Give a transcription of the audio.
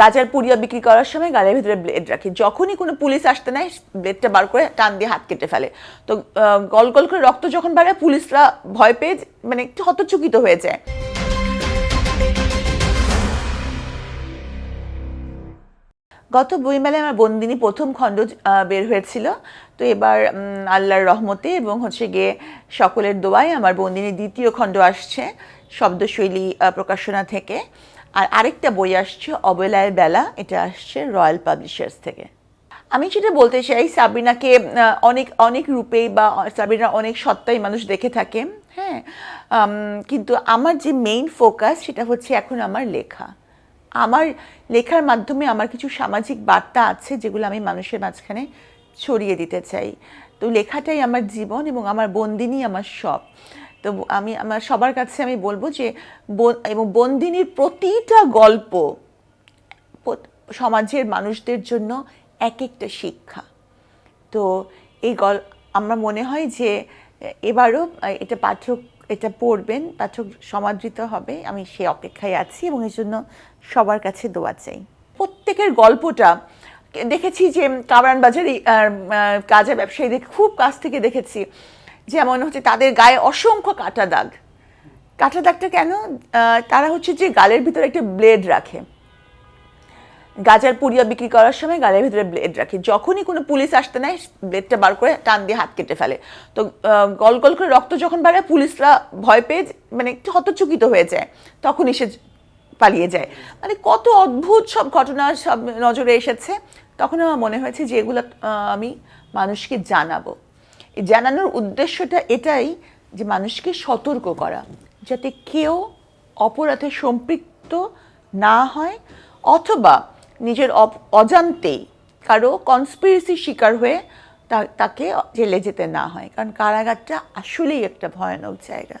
গাজার পুড়িয়া বিক্রি করার সময় গালের ভিতরে ব্লেড রাখি। যখনই কোনো পুলিশ আসতে নেয় ব্লেডটা বার করে টান দিয়ে হাত কেটে ফেলে। তো গল গল করে রক্ত যখন বাড়ায় পুলিশরা ভয় পেয়ে মানে একটু হতচকিত হয়ে যায়। গত বইমেলায় আমার বন্দিনী প্রথম খণ্ড বের হয়েছিল। তো এবার আল্লাহর রহমতে এবং হচ্ছে গিয়ে সকলের দোয়ায় আমার বন্দিনী দ্বিতীয় খণ্ড আসছে, শব্দশৈলী প্রকাশনা থেকে। আর আরেকটা বই আসছে, অবলায়ের বেলা, এটা আসছে রয়্যাল পাবলিশার্স থেকে। আমি যেটা বলতে চাই সাবিনাকে অনেক অনেক রূপেই বা সাবিনা অনেক সত্তাই মানুষ দেখে থাকে হ্যাঁ? কিন্তু আমার যে মেইন ফোকাস সেটা হচ্ছে এখন আমার লেখা। আমার লেখার মাধ্যমে আমার কিছু সামাজিক বার্তা আছে যেগুলো আমি মানুষের মাঝখানে ছড়িয়ে দিতে চাই। তো লেখাটাই আমার জীবন এবং আমার বন্দিনী আমার সব তো আমি, আমার সবার কাছে আমি বলব যে এবং বন্দিনীর প্রতিটা গল্প সমাজের মানুষদের জন্য এক একটা শিক্ষা। তো এই গল, আমার মনে হয় যে এবারও এটা পাঠক, এটা পড়বেন, পাঠক সমাদৃত হবে, আমি সে অপেক্ষায় আছি এবং এই জন্য সবার কাছে দোয়া চাই। প্রত্যেকের গল্পটা দেখেছি যে কামরান বাজারে কাজা ব্যবসায়ীদের খুব কাছ থেকে দেখেছি। যেমন হচ্ছে তাদের গায়ে অসংখ্য কাটা দাগ। কাটা দাগটা কেন? তারা হচ্ছে যে গালের ভিতরে একটা ব্লেড রাখে। গাজার পুড়িয়া বিক্রি করার সময় গালের ভিতরে ব্লেড রাখে। যখনই কোনো পুলিশ আসতে নেয় ব্লেডটা বার করে টান দিয়ে হাত কেটে ফেলে। তো গল গল করে রক্ত যখন বাড়ায়, পুলিশরা ভয় পেয়ে মানে একটু হতচকিত হয়ে যায়। তখনই সে পালিয়ে যায়। মানে কত অদ্ভুত সব ঘটনা সব নজরে এসেছে। তখন আমার মনে হয়েছে যে এগুলো আমি মানুষকে জানাব। জানানোর উদ্দেশ্যটা এটাই যে মানুষকে সতর্ক করা, যাতে কেউ অপরাধে সম্পৃক্ত না হয় অথবা নিজের অজান্তেই কারও কনস্পিরেসি শিকার হয়ে তাকে জেলে যেতে না হয়। কারণ কারাগারটা আসলেই একটা ভয়ানক জায়গা।